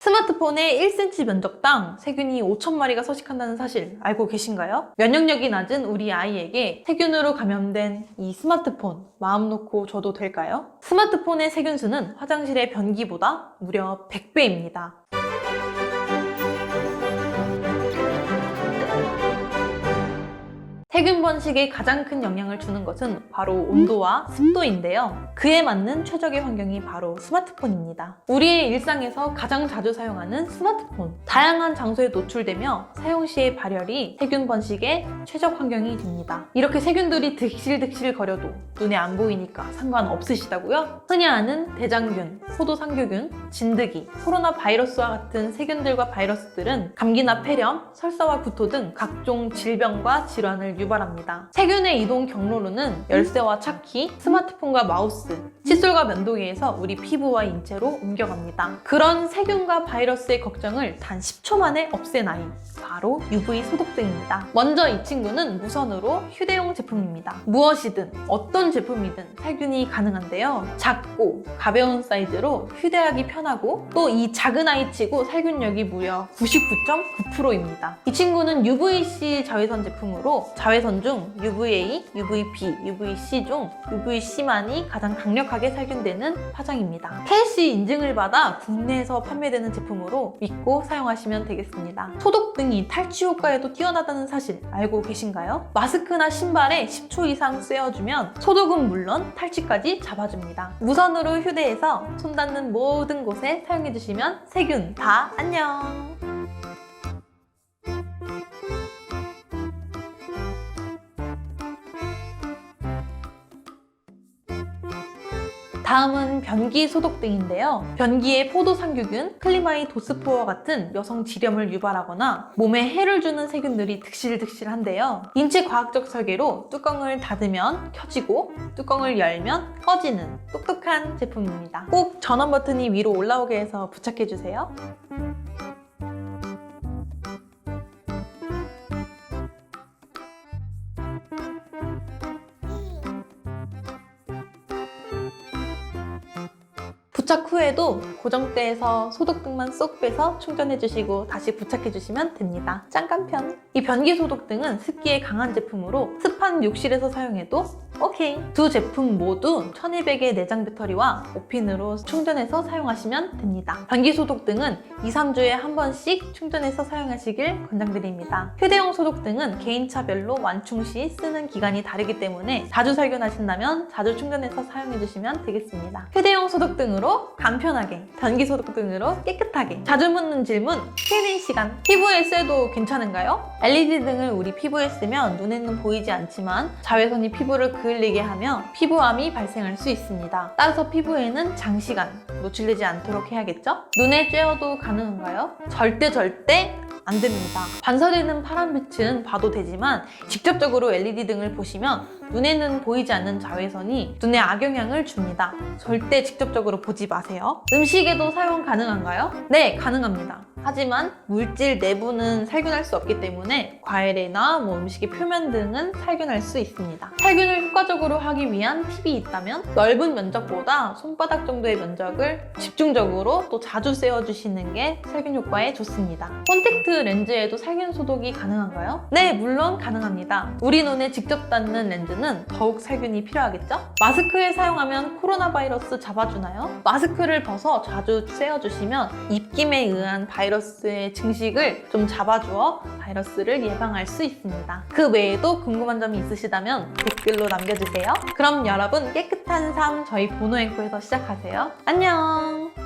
스마트폰의 1cm 면적당 세균이 5천 마리가 서식한다는 사실 알고 계신가요? 면역력이 낮은 우리 아이에게 세균으로 감염된 이 스마트폰 마음 놓고 줘도 될까요? 스마트폰의 세균 수는 화장실의 변기보다 무려 100배입니다. 세균 번식에 가장 큰 영향을 주는 것은 바로 온도와 습도인데요. 그에 맞는 최적의 환경이 바로 스마트폰입니다. 우리의 일상에서 가장 자주 사용하는 스마트폰. 다양한 장소에 노출되며 사용 시의 발열이 세균 번식의 최적 환경이 됩니다. 이렇게 세균들이 득실득실 거려도 눈에 안 보이니까 상관없으시다고요? 흔히 아는 대장균, 포도상규균, 진드기, 코로나 바이러스와 같은 세균들과 바이러스들은 감기나 폐렴, 설사와 구토 등 각종 질병과 질환을 유발합니다. 세균의 이동 경로로는 열쇠와 차키, 스마트폰과 마우스, 칫솔과 면도기에서 우리 피부와 인체로 옮겨갑니다. 그런 세균과 바이러스의 걱정을 단 10초 만에 없앤 아이. 바로 UV 소독등입니다. 먼저 이 친구는 무선으로 휴대용 제품입니다. 무엇이든 어떤 제품이든 살균이 가능한데요. 작고 가벼운 사이즈로 휴대하기 편하고 또 이 작은 아이치고 살균력이 무려 99.9%입니다. 이 친구는 UVC 자외선 제품으로 자외 선 중 UVA, UVB, UVC 중 UVC만이 가장 강력하게 살균되는 파장입니다. KC 인증을 받아 국내에서 판매되는 제품으로 믿고 사용하시면 되겠습니다. 소독 등이 탈취 효과에도 뛰어나다는 사실 알고 계신가요? 마스크나 신발에 10초 이상 쐬어주면 소독은 물론 탈취까지 잡아줍니다. 무선으로 휴대해서 손 닿는 모든 곳에 사용해주시면 세균 다 안녕! 다음은 변기 소독 등인데요. 변기에 포도상규균, 클리마이 도스포와 같은 여성 지렴을 유발하거나 몸에 해를 주는 세균들이 득실득실한데요. 인체 과학적 설계로 뚜껑을 닫으면 켜지고 뚜껑을 열면 꺼지는 똑똑한 제품입니다. 꼭 전원 버튼이 위로 올라오게 해서 부착해주세요. 부착 후에도 고정대에서 소독등만 쏙 빼서 충전해주시고 다시 부착해주시면 됩니다. 짱 간편! 이 변기 소독등은 습기에 강한 제품으로 습한 욕실에서 사용해도 오케이! 두 제품 모두 1200의 내장 배터리와 5핀으로 충전해서 사용하시면 됩니다. 변기 소독 등은 2, 3주에 한 번씩 충전해서 사용하시길 권장드립니다. 휴대용 소독 등은 개인차별로 완충 시 쓰는 기간이 다르기 때문에 자주 살균하신다면 자주 충전해서 사용해주시면 되겠습니다. 휴대용 소독 등으로 간편하게, 변기 소독 등으로 깨끗하게. 자주 묻는 질문, Q&A 시간. 피부에 쎄도 괜찮은가요? LED 등을 우리 피부에 쓰면 눈에는 보이지 않지만 자외선이 피부를 그 을리게 하며 피부암이 발생할 수 있습니다. 따라서 피부에는 장시간 노출되지 않도록 해야겠죠? 눈에 쬐어도 가능한가요? 절대 절대 안 됩니다. 반사되는 파란 빛은 봐도 되지만 직접적으로 LED 등을 보시면 눈에는 보이지 않는 자외선이 눈에 악영향을 줍니다. 절대 직접적으로 보지 마세요. 음식에도 사용 가능한가요? 네, 가능합니다. 하지만 물질 내부는 살균할 수 없기 때문에 과일이나 뭐 음식의 표면 등은 살균할 수 있습니다. 살균을 효과적으로 하기 위한 팁이 있다면 넓은 면적보다 손바닥 정도의 면적을 집중적으로 또 자주 쐬어주시는 게 살균 효과에 좋습니다. 콘택트 렌즈에도 살균 소독이 가능한가요? 네, 물론 가능합니다. 우리 눈에 직접 닿는 렌즈는 더욱 살균이 필요하겠죠? 마스크에 사용하면 코로나 바이러스 잡아주나요? 마스크를 벗어 자주 쐬어주시면 입김에 의한 바이러스의 증식을 좀 잡아주어 바이러스를 예방할 수 있습니다. 그 외에도 궁금한 점이 있으시다면 댓글로 남겨주세요. 그럼 여러분 깨끗한 삶 저희 보노 앵커에서 시작하세요. 안녕!